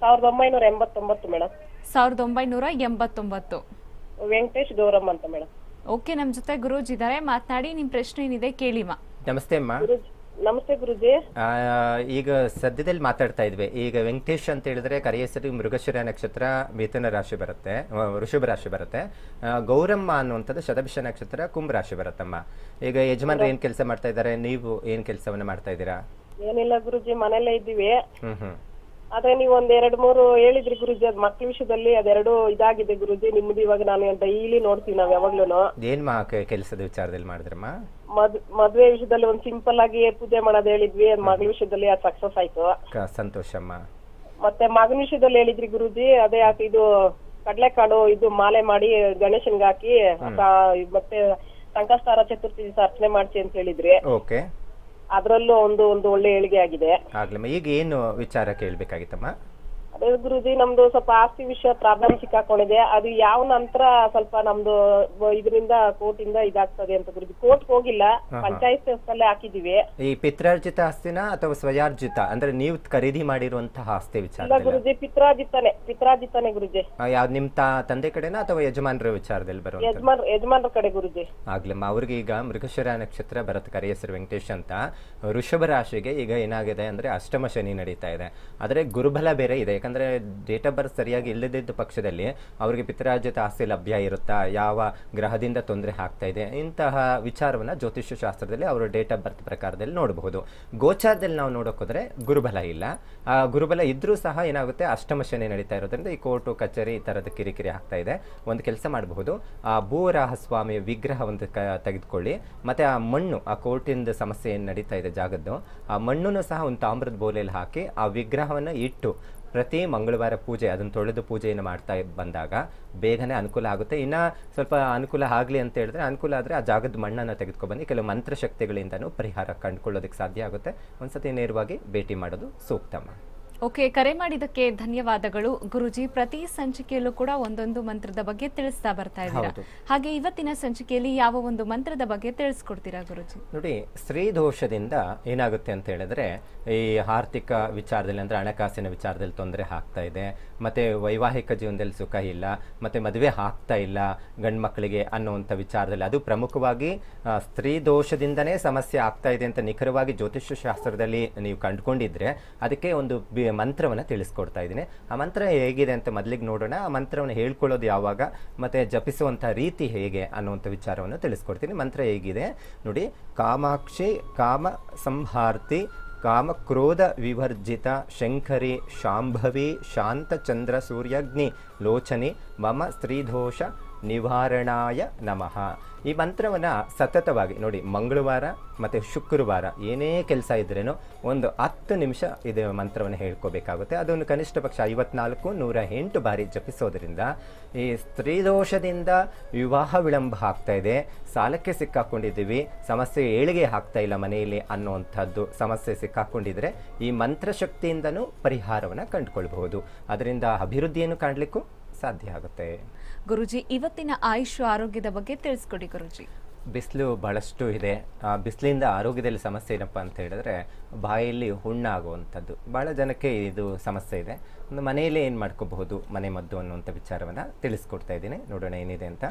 ಸಾವಿರದ ಒಂಬೈನೂರ ಎಂಬತ್ತೊಂಬತ್ತು ಮೇಡಮ್. ಸಾವಿರದ ಒಂಬೈನೂರ ಎಂಬತ್ತೊಂಬತ್ತು. ವೆಂಕಟೇಶ್ ಗೌರಮ್ಮ ಅಂತ ಮೇಡಮ್. ಓಕೆ ನಮ್ಮ ಜೊತೆ ಗುರೂಜಿ ಇದ್ದಾರೆ. ಮಾತನಾಡಿ ನಿಮ್ಮ ಪ್ರಶ್ನೆ ಏನಿದೆ ಕೇಳಿಮ್ಮ ನಮಸ್ತೆ ಅಮ್ಮ. ಗುರುಜಿ ನಮಸ್ತೆ ಗುರುಜಿ. ಆ, ಈಗ ಸದ್ಯದಲ್ಲಿ ಮಾತಾಡ್ತಾ ಇದ್ವಿ. ಈಗ ವೆಂಕಟೇಶ್ ಅಂತ ಹೇಳಿದ್ರೆ ಕರಿಯಸರಿ ಮೃಗಶಿರ ನಕ್ಷತ್ರ ಮಿಥುನ ರಾಶಿ ಬರುತ್ತೆ ಆ, ವೃಷಭ ರಾಶಿ ಬರುತ್ತೆ. ಆ, ಗೌರಮ್ಮ ಅನ್ನುವಂಥದ್ದು ಶತಭಿಷ ನಕ್ಷತ್ರ ಕುಂಭ ರಾಶಿ ಬರುತ್ತಮ್ಮ. ಈಗ ಯಜಮಾನ್ರು ಏನ್ ಕೆಲಸ ಮಾಡ್ತಾ ಇದ್ದಾರೆ? ನೀವು ಏನ್ ಕೆಲಸವನ್ನ ಮಾಡ್ತಾ ಇದ್ದೀರಾ? ಏನಿಲ್ಲ ಗುರುಜಿ ಮನೆಯಲ್ಲೇ ಇದ್ದೀವಿ. ಹ್ಮ್ ಹ್ಮ್. ಆದ್ರೆ ನೀವು ಒಂದ್ ಎರಡ್ ಮೂರು ಹೇಳಿದ್ರಿ ಗುರುಜಿ ಅದ್ ಮಕ್ಳ ವಿಷಯದಲ್ಲಿ ಅದೆರಡು ಇದಾಗಿದೆ ಗುರುಜಿ ನಿಮ್ದು ಇವಾಗ ನಾನು ಡೈಲಿ ನೋಡ್ತೀವಿ ನಾವ್ ಯಾವಾಗ್ಲೂನು. ಏನ್ ಮಾ ಕೆಲಸದ ವಿಚಾರದಲ್ಲಿ ಮಾಡಿದ್ರಮ್ಮ? ಮದ್ ಮದ್ವೆ ವಿಷಯದಲ್ಲಿ ಒಂದ್ ಸಿಂಪಲ್ ಆಗಿ ಪೂಜೆ ಮಾಡೋದ್ ಹೇಳಿದ್ವಿ ಅದ್ ಮಗಳ ವಿಷಯದಲ್ಲಿ ಅದು ಸಕ್ಸಸ್ ಆಯ್ತು. ಕ- ಸಂತೋಷಮ್ಮ. ಮತ್ತೆ ಮಗನ ವಿಷಯದಲ್ಲಿ ಹೇಳಿದ್ರಿ ಗುರುಜಿ ಅದೇ ಹಾಕಿ ಇದು ಕಡ್ಲೆಕಾಳು ಇದು ಮಾಲೆ ಮಾಡಿ ಗಣೇಶನ್ಗೆ ಹಾಕಿ ಮತ್ತೆ ಸಂಕಷ್ಟಾರ ಚತುರ್ಥಿ ದಿವಸ ಅರ್ಚನೆ ಮಾಡ್ಸಿ ಅಂತ ಹೇಳಿದ್ರಿ. ಓಕೆ. ಅದ್ರಲ್ಲೂ ಒಂದು ಒಂದು ಒಳ್ಳೆ ಏಳಿಗೆ ಆಗಿದೆ. ಈಗ ಏನು ವಿಚಾರ ಕೇಳಬೇಕಾಗಿತ್ತಮ್ಮ? ಅದೇ ಗುರುಜಿ ನಮ್ದು ಸ್ವಲ್ಪ ಆಸ್ತಿ ವಿಷಯ ಪ್ರಾಬ್ಲಮ್ ಸಿಕ್ಕಾಕೊಂಡಿದೆ ಅದು ಯಾವ ನಂತರ ಸ್ವಲ್ಪ ನಮ್ದು ಇದರಿಂದ ಕೋರ್ಟ್ ಇಂದ ಇದಾಗ್ತದೆ ಅಂತ ಗುರುಜಿ. ಕೋರ್ಟ್ ಹೋಗಿಲ್ಲ ಪಂಚಾಯತ್ ಅಲ್ಲೇ ಹಾಕಿದೀವಿ. ಈ ಪಿತ್ರಾರ್ಜಿತ ಆಸ್ತಿನ ಅಥವಾ ಸ್ವಯಾರ್ಜಿತ ಅಂದ್ರೆ ನೀವು ಖರೀದಿ ಮಾಡಿರುವಂತಹ ಆಸ್ತಿ ಇಲ್ಲ ವಿಚಾರದಲ್ಲಿ ಗುರುಜಿ ಪಿತ್ರಾಜಿತ್ತಾನೆ ಪಿತ್ರಾಜಿತ್ತಾನೆ ಗುರುಜಿ. ಯಾವ ನಿಮ್ಮ ತಾ ತಂದೆ ಕಡೆನಾ ಅಥವಾ ಯಜಮಾನರ ವಿಚಾರದಲ್ಲಿ ಬರುವಂತ ಯಜಮಾನ್ ಯಜಮಾನ್ರ ಕಡೆ ಗುರುಜಿ. ಆಗ್ಲಮ್ಮ ಅವ್ರಿಗೆ ಈಗ ಮೃಗಶಿರ ನಕ್ಷತ್ರ ಬರುತ್ತೆ ಕರೆ ಹೆಸರು ವೆಂಕಟೇಶ್ ಅಂತ ವೃಷಭ ರಾಶಿಗೆ ಈಗ ಏನಾಗಿದೆ ಅಂದ್ರೆ ಅಷ್ಟಮ ಶನಿ ನಡೀತಾ ಇದೆ. ಆದ್ರೆ ಗುರುಬಲ ಬೇರೆ ಇದೆ. ಯಾಕಂದ್ರೆ ಡೇಟ್ ಆಫ್ ಬರ್ತ್ ಸರಿಯಾಗಿ ಇಲ್ಲದಿದ್ದ ಪಕ್ಷದಲ್ಲಿ ಅವರಿಗೆ ಪಿತರಾಜ್ಯತ ಆಸ್ತಿ ಲಭ್ಯ ಇರುತ್ತಾ, ಯಾವ ಗ್ರಹದಿಂದ ತೊಂದರೆ ಆಗ್ತಾ ಇದೆ, ಇಂತಹ ವಿಚಾರವನ್ನ ಜ್ಯೋತಿಷ್ಯ ಶಾಸ್ತ್ರದಲ್ಲಿ ಅವರು ಡೇಟ್ ಆಫ್ ಬರ್ತ್ ಪ್ರಕಾರದಲ್ಲಿ ನೋಡಬಹುದು. ಗೋಚಾರದಲ್ಲಿ ನಾವು ನೋಡೋಕೋದ್ರೆ ಗುರುಬಲ ಇಲ್ಲ. ಆ ಗುರುಬಲ ಇದ್ದರೂ ಸಹ ಏನಾಗುತ್ತೆ, ಅಷ್ಟಮ ಶನಿ ನಡೀತಾ ಇರೋದ್ರಿಂದ ಈ ಕೋರ್ಟು, ಕಚೇರಿ ಈ ಥರದ ಕಿರಿಕಿರಿ ಆಗ್ತಾ ಇದೆ. ಒಂದು ಕೆಲಸ ಮಾಡಬಹುದು. ಆ ಭೂವರಾಹ ಸ್ವಾಮಿಯ ವಿಗ್ರಹ ಒಂದು ಕ ತೆಗೆದುಕೊಳ್ಳಿ. ಮತ್ತೆ ಆ ಮಣ್ಣು, ಆ ಕೋರ್ಟಿಂದ ಸಮಸ್ಯೆ ಏನು ನಡೀತಾ ಇದೆ ಜಾಗದ್ದು, ಆ ಮಣ್ಣನ್ನು ಸಹ ಒಂದು ತಾಮ್ರದ ಬೋಲೆಯಲ್ಲಿ ಹಾಕಿ ಆ ವಿಗ್ರಹವನ್ನು ಇಟ್ಟು ಪ್ರತಿ ಮಂಗಳವಾರ ಪೂಜೆ, ಅದನ್ನು ತೊಳೆದು ಪೂಜೆಯನ್ನು ಮಾಡ್ತಾ ಬಂದಾಗ ಬೇಗನೆ ಅನುಕೂಲ ಆಗುತ್ತೆ. ಇನ್ನು ಸ್ವಲ್ಪ ಅನುಕೂಲ ಆಗಲಿ ಅಂತ ಹೇಳಿದ್ರೆ ಅನುಕೂಲ ಆದರೆ ಆ ಜಾಗದ ಮಣ್ಣನ್ನು ತೆಗೆದುಕೊಬನ್ನಿ. ಕೆಲವು ಮಂತ್ರಶಕ್ತಿಗಳಿಂದನೂ ಪರಿಹಾರ ಕಂಡುಕೊಳ್ಳೋದಕ್ಕೆ ಸಾಧ್ಯ ಆಗುತ್ತೆ. ಒಂದ್ಸತಿ ನೇರವಾಗಿ ಭೇಟಿ ಮಾಡೋದು ಸೂಕ್ತಮ್ಮ ಓಕೆ ಕರೆ ಮಾಡಿದ್ದಕ್ಕೆ ಧನ್ಯವಾದಗಳು. ಗುರುಜಿ ಪ್ರತಿ ಸಂಚಿಕೆಯಲ್ಲೂ ಕೂಡ ಒಂದೊಂದು ಮಂತ್ರದ ಬಗ್ಗೆ ತಿಳಿಸ್ತಾ ಬರ್ತಾ ಇದ್ದೀರಾ. ಹಾಗೆ ಇವತ್ತಿನ ಸಂಚಿಕೆಯಲ್ಲಿ ಯಾವ ಒಂದು ಮಂತ್ರದ ಬಗ್ಗೆ ತಿಳಿಸ್ಕೊಡ್ತೀರಾ ಗುರುಜಿ? ನೋಡಿ ಸ್ತ್ರೀ ದೋಷದಿಂದ ಏನಾಗುತ್ತೆ ಅಂತ ಹೇಳಿದ್ರೆ ಈ ಆರ್ಥಿಕ ವಿಚಾರದಲ್ಲಿ ಅಂದ್ರೆ ಹಣಕಾಸಿನ ವಿಚಾರದಲ್ಲಿ ತೊಂದರೆ ಆಗ್ತಾ ಇದೆ ಮತ್ತೆ ವೈವಾಹಿಕ ಜೀವನದಲ್ಲಿ ಸುಖ ಇಲ್ಲ ಮತ್ತೆ ಮದುವೆ ಆಗ್ತಾ ಇಲ್ಲ ಗಂಡು ಮಕ್ಕಳಿಗೆ ಅನ್ನುವಂಥ ವಿಚಾರದಲ್ಲಿ ಅದು ಪ್ರಮುಖವಾಗಿ ಸ್ತ್ರೀ ದೋಷದಿಂದನೇ ಸಮಸ್ಯೆ ಆಗ್ತಾ ಇದೆ ಅಂತ ನಿಖರವಾಗಿ ಜ್ಯೋತಿಷ್ಯ ಶಾಸ್ತ್ರದಲ್ಲಿ ನೀವು ಕಂಡುಕೊಂಡಿದ್ರೆ ಅದಕ್ಕೆ ಒಂದು ಮಂತ್ರವನ್ನು ತಿಳಿಸ್ಕೊಡ್ತಾ ಇದ್ದೀನಿ. ಆ ಮಂತ್ರ ಹೇಗಿದೆ ಅಂತ ಮೊದಲಿಗೆ ನೋಡೋಣ. ಆ ಮಂತ್ರವನ್ನು ಹೇಳ್ಕೊಳ್ಳೋದು ಯಾವಾಗ, ಮತ್ತು ಜಪಿಸುವಂಥ ರೀತಿ ಹೇಗೆ ಅನ್ನುವಂಥ ವಿಚಾರವನ್ನು ತಿಳಿಸ್ಕೊಡ್ತೀನಿ. ಮಂತ್ರ ಹೇಗಿದೆ, ನೋಡಿ, ಕಾಮಾಕ್ಷಿ ಕಾಮ ಸಂಹಾರ್ತಿ ಕಾಮ ಕ್ರೋಧ ವಿವರ್ಜಿತ ಶಂಕರಿ ಶಾಂಭವಿ ಶಾಂತಚಂದ್ರ ಸೂರ್ಯಗ್ನಿ ಲೋಚನಿ ಮಮ ಸ್ತ್ರೀದೋಷ ನಿವಾರಣಾಯ ನಮಃ. ಈ ಮಂತ್ರವನ್ನು ಸತತವಾಗಿ ನೋಡಿ, ಮಂಗಳವಾರ ಮತ್ತು ಶುಕ್ರವಾರ ಏನೇ ಕೆಲಸ ಇದ್ರೇನು ಒಂದು ಹತ್ತು ನಿಮಿಷ ಇದು ಮಂತ್ರವನ್ನು ಹೇಳ್ಕೋಬೇಕಾಗುತ್ತೆ. ಅದನ್ನು ಕನಿಷ್ಠ ಪಕ್ಷ ಐವತ್ನಾಲ್ಕು, ನೂರ ಎಂಟು ಬಾರಿ ಜಪಿಸೋದ್ರಿಂದ ಈ ಸ್ತ್ರೀದೋಷದಿಂದ ವಿವಾಹ ವಿಳಂಬ ಆಗ್ತಾ ಇದೆ. ಸಾಲಕ್ಕೆ ಸಿಕ್ಕಾಕೊಂಡಿದ್ದೀವಿ, ಸಮಸ್ಯೆ ಏಳಿಗೆ ಆಗ್ತಾ ಇಲ್ಲ ಮನೆಯಲ್ಲಿ ಅನ್ನುವಂಥದ್ದು ಸಮಸ್ಯೆ ಸಿಕ್ಕಾಕೊಂಡಿದ್ರೆ ಈ ಮಂತ್ರಶಕ್ತಿಯಿಂದನೂ ಪರಿಹಾರವನ್ನು ಕಂಡುಕೊಳ್ಬಹುದು. ಅದರಿಂದ ಅಭಿವೃದ್ಧಿಯನ್ನು ಕಾಣಲಿಕ್ಕೂ ಸಾಧ್ಯ ಆಗುತ್ತೆ. ಗುರುಜಿ, ಇವತ್ತಿನ ಆಯುಷ್ ಆರೋಗ್ಯದ ಬಗ್ಗೆ ತಿಳಿಸ್ಕೊಡಿ ಗುರುಜಿ. ಬಿಸಿಲು ಬಹಳಷ್ಟು ಇದೆ. ಬಿಸಿಲಿಂದ ಆರೋಗ್ಯದಲ್ಲಿ ಸಮಸ್ಯೆ ಏನಪ್ಪ ಅಂತ ಹೇಳಿದ್ರೆ ಬಾಯಲ್ಲಿ ಹುಣ್ಣಾಗುವಂಥದ್ದು. ಭಾಳ ಜನಕ್ಕೆ ಇದು ಸಮಸ್ಯೆ ಇದೆ. ಒಂದು ಮನೆಯಲ್ಲೇ ಏನು ಮಾಡ್ಕೋಬಹುದು, ಮನೆ ಮದ್ದು ಅನ್ನುವಂಥ ವಿಚಾರವನ್ನು ತಿಳಿಸ್ಕೊಡ್ತಾ ಇದ್ದೀನಿ. ನೋಡೋಣ ಏನಿದೆ ಅಂತ.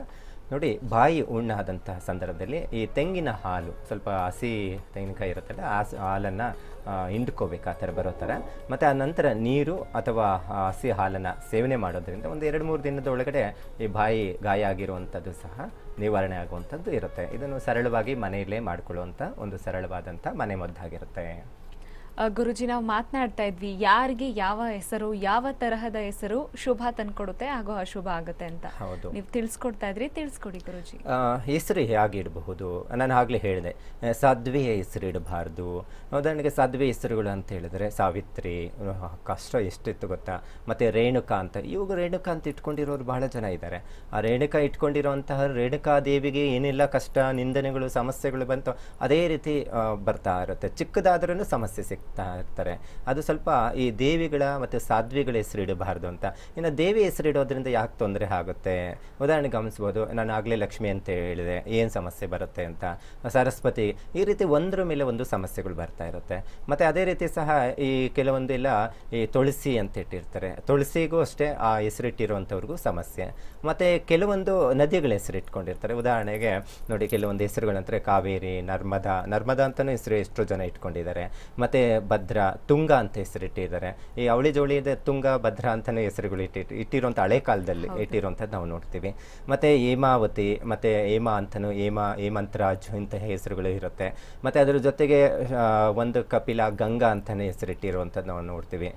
ನೋಡಿ, ಬಾಯಿ ಹುಣ್ಣಾದಂತಹ ಸಂದರ್ಭದಲ್ಲಿ ಈ ತೆಂಗಿನ ಹಾಲು, ಸ್ವಲ್ಪ ಹಸಿ ತೆಂಗಿನಕಾಯಿ ಇರುತ್ತಲ್ಲ, ಆ ಹಾಲನ್ನು ಹಿಂಡ್ಕೋಬೇಕು ಆ ಥರ ಬರೋ ಥರ. ಮತ್ತು ಆ ನಂತರ ನೀರು ಅಥವಾ ಹಸಿ ಹಾಲನ್ನು ಸೇವನೆ ಮಾಡೋದ್ರಿಂದ ಒಂದು ಎರಡು ಮೂರು ದಿನದ ಒಳಗಡೆ ಈ ಬಾಯಿ ಗಾಯ ಆಗಿರುವಂಥದ್ದು ಸಹ ನಿವಾರಣೆ ಆಗುವಂಥದ್ದು ಇರುತ್ತೆ. ಇದನ್ನು ಸರಳವಾಗಿ ಮನೆಯಲ್ಲೇ ಮಾಡಿಕೊಳ್ಳುವಂಥ ಒಂದು ಸರಳವಾದಂಥ ಮನೆ ಮದ್ದಾಗಿರುತ್ತೆ. ಆ, ಗುರುಜಿ ನಾವು ಮಾತನಾಡ್ತಾ ಇದ್ವಿ. ಯಾರಿಗೆ ಯಾವ ಹೆಸರು ಯಾವ ತರಹದ ಹೆಸರು ಶುಭ ತಂದ್ಕೊಡುತ್ತೆ ಹಾಗೂ ಅಶುಭ ಆಗುತ್ತೆ ಅಂತ. ಹೌದು. ನೀವು ತಿಳಿಸ್ಕೊಡ್ತಾ ಇದ್ರಿ ತಿಳಿಸ್ಕೊಡಿ ಗುರುಜಿ. ಆ, ಹೆಸರು ಹೇಗೆ ಇಡಬಹುದು? ನಾನು ಆಗಲೇ ಹೇಳಿದೆ. ಸದ್ವಿಯ ಸಾಧ್ವಿಯ ಹೆಸರು ಇಡಬಾರ್ದು. ಉದಾಹರಣೆಗೆ ಸಾಧ್ವಿ ಹೆಸರುಗಳು ಅಂತ ಹೇಳಿದ್ರೆ ಸಾವಿತ್ರಿ ಕಷ್ಟ ಎಷ್ಟಿತ್ತು ಗೊತ್ತಾ? ಮತ್ತು ರೇಣುಕಾ ಅಂತ. ಇವಾಗ ರೇಣುಕಾ ಅಂತ ಇಟ್ಕೊಂಡಿರೋರು ಬಹಳ ಜನ ಇದ್ದಾರೆ. ಆ ರೇಣುಕಾ ಇಟ್ಕೊಂಡಿರುವಂತಹ ರೇಣುಕಾ ದೇವಿಗೆ ಏನೆಲ್ಲ ಕಷ್ಟ ನಿಂದನೆಗಳು ಸಮಸ್ಯೆಗಳು ಬಂತು ಅದೇ ರೀತಿ ಬರ್ತಾ ಇರುತ್ತೆ. ಚಿಕ್ಕದಾದ್ರೂ ಸಮಸ್ಯೆ ಸಿಗ್ತಾ ಇರ್ತಾರೆ. ಅದು ಸ್ವಲ್ಪ ಈ ದೇವಿಗಳ ಮತ್ತು ಸಾಧ್ವಿಗಳ ಹೆಸರು ಇಡಬಾರ್ದು ಅಂತ. ಇನ್ನು ದೇವಿ ಹೆಸರು ಇಡೋದ್ರಿಂದ ಯಾಕೆ ತೊಂದರೆ ಆಗುತ್ತೆ? ಉದಾಹರಣೆಗೆ ಗಮನಿಸ್ಬೋದು, ನಾನು ಆಗಲೇ ಲಕ್ಷ್ಮಿ ಅಂತ ಹೇಳಿದೆ, ಏನು ಸಮಸ್ಯೆ ಬರುತ್ತೆ ಅಂತ. ಸರಸ್ವತಿ, ಈ ರೀತಿ ಒಂದರ ಮೇಲೆ ಒಂದು ಸಮಸ್ಯೆಗಳು ಬರ್ತಾ ಇರುತ್ತೆ. ಮತ್ತು ಅದೇ ರೀತಿ ಸಹ ಈ ಕೆಲವೊಂದೆಲ್ಲ ಈ ತುಳಸಿ ಅಂತ ಇಟ್ಟಿರ್ತಾರೆ. ತುಳಸಿಗೂ ಅಷ್ಟೇ ಆ ಹೆಸರಿಟ್ಟಿರುವಂಥವ್ರಿಗೂ ಸಮಸ್ಯೆ. ಮತ್ತು ಕೆಲವೊಂದು ನದಿಗಳ ಹೆಸರು ಇಟ್ಕೊಂಡಿರ್ತಾರೆ. ಉದಾಹರಣೆಗೆ ನೋಡಿ, ಕೆಲವೊಂದು ಹೆಸರುಗಳಂತಾರೆ ಕಾವೇರಿ, ನರ್ಮದಾ. ನರ್ಮದಾ ಅಂತಲೂ ಹೆಸರು ಎಷ್ಟೋ ಜನ ಇಟ್ಕೊಂಡಿದ್ದಾರೆ. ಮತ್ತು ಭದ್ರ ತುಂಗ ಅಂತ ಹೆಸರಿಟ್ಟಿದ್ದಾರೆ. ಈ ಅವಳಿ ಜೋಳಿದ ತುಂಗ ಭದ್ರ ಅಂತಲೇ ಹೆಸರುಗಳು ಇಟ್ಟಿಟ್ಟು ಇಟ್ಟಿರುವಂಥ ಹಳೆ ಕಾಲದಲ್ಲಿ ಇಟ್ಟಿರುವಂಥದ್ದು ನಾವು ನೋಡ್ತೀವಿ. ಮತ್ತು ಹೇಮಾವತಿ ಮತ್ತು ಹೇಮ ಅಂತಲೂ ಹೇಮ ಹೇಮಂತರಾಜ್ ಇಂತಹ ಹೆಸರುಗಳು ಇರುತ್ತೆ. ಮತ್ತು ಅದರ ಜೊತೆಗೆ ಒಂದು ಕಪಿಲ ಗಂಗಾ ಅಂತಲೇ ಹೆಸರಿಟ್ಟಿರುವಂಥದ್ದು ನಾವು ನೋಡ್ತೀವಿ.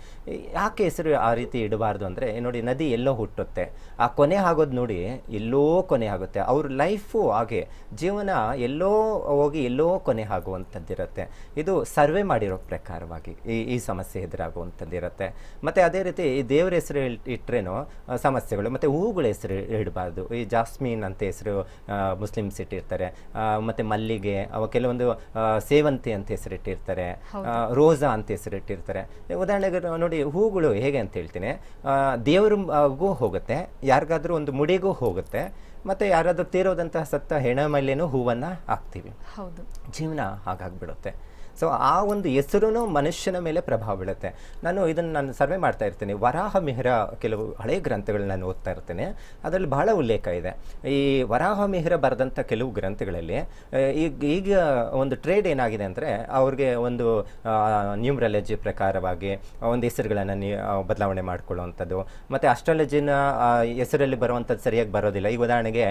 ಯಾಕೆ ಹೆಸರು ಆ ರೀತಿ ಇಡಬಾರ್ದು ಅಂದರೆ ನೋಡಿ ನದಿ ಎಲ್ಲೋ ಹುಟ್ಟುತ್ತೆ. ಆ ಕೊನೆ ಆಗೋದು ನೋಡಿ ಎಲ್ಲೋ ಕೊನೆ ಆಗುತ್ತೆ. ಅವ್ರ ಲೈಫು ಹಾಗೆ ಜೀವನ ಎಲ್ಲೋ ಹೋಗಿ ಎಲ್ಲೋ ಕೊನೆ ಆಗುವಂಥದ್ದಿರುತ್ತೆ. ಇದು ಸರ್ವೆ ಮಾಡಿರೋ ಪ್ರಕಾರವಾಗಿ ಈ ಈ ಸಮಸ್ಯೆ ಎದುರಾಗುವಂಥದ್ದು ಇರುತ್ತೆ. ಮತ್ತು ಅದೇ ರೀತಿ ಈ ದೇವ್ರ ಹೆಸರು ಇಟ್ಟರೇನೋ ಸಮಸ್ಯೆಗಳು ಮತ್ತು ಹೂಗಳ ಹೆಸರು ಇಡಬಾರ್ದು. ಈ ಜಾಸ್ಮಿನ್ ಅಂತ ಹೆಸರು ಮುಸ್ಲಿಮ್ಸ್ ಇಟ್ಟಿರ್ತಾರೆ. ಮತ್ತು ಮಲ್ಲಿಗೆ ಅವ ಕೆಲವೊಂದು ಸೇವಂತಿ ಅಂತ ಹೆಸರಿಟ್ಟಿರ್ತಾರೆ ರೋಜಾ ರೋಸಾ ಅಂತ ಹೆಸರಿಟ್ಟಿರ್ತಾರೆ ಉದಾಹರಣೆಗೆ ನೋಡಿ ಹೂಗಳು ಹೇಗೆ ಅಂತ ಹೇಳ್ತೀನಿ. ದೇವ್ರಿಗೂ ಹೋಗುತ್ತೆ. ಯಾರಿಗಾದ್ರೂ ಒಂದು ಮುಡಿಗೂ ಹೋಗುತ್ತೆ. ಮತ್ತು ಯಾರಾದರೂ ತೀರೋದಂತಹ ಸತ್ತ ಹೆಣ ಮೇಲೆನೂ ಹೂವನ್ನು ಹಾಕ್ತೀವಿ. ಹೌದು. ಜೀವನ ಹಾಗಾಗ್ಬಿಡುತ್ತೆ. ಸೊ ಆ ಒಂದು ಹೆಸರು ಮನುಷ್ಯನ ಮೇಲೆ ಪ್ರಭಾವ ಬೀಳುತ್ತೆ. ನಾನು ಇದನ್ನು ನಾನು ಸರ್ವೆ ಮಾಡ್ತಾ ಇರ್ತೀನಿ. ವರಾಹ ಮಿಹಿರ ಕೆಲವು ಹಳೆಯ ಗ್ರಂಥಗಳನ್ನ ನಾನು ಓದ್ತಾ ಇರ್ತೇನೆ. ಅದರಲ್ಲಿ ಬಹಳ ಉಲ್ಲೇಖ ಇದೆ. ಈ ವರಾಹ ಮಿಹಿರ ಬರೆದಂಥ ಕೆಲವು ಗ್ರಂಥಗಳಲ್ಲಿ ಈಗ ಈಗ ಒಂದು ಟ್ರೇಡ್ ಏನಾಗಿದೆ ಅಂದರೆ, ಅವ್ರಿಗೆ ಒಂದು ನ್ಯೂಮ್ರಾಲಜಿ ಪ್ರಕಾರವಾಗಿ ಒಂದು ಹೆಸರುಗಳನ್ನು ಬದಲಾವಣೆ ಮಾಡ್ಕೊಳ್ಳುವಂಥದ್ದು. ಮತ್ತು ಆಸ್ಟ್ರಾಲಜಿನ ಹೆಸರಲ್ಲಿ ಬರುವಂಥದ್ದು ಸರಿಯಾಗಿ ಬರೋದಿಲ್ಲ. ಈಗ ಉದಾಹರಣೆಗೆ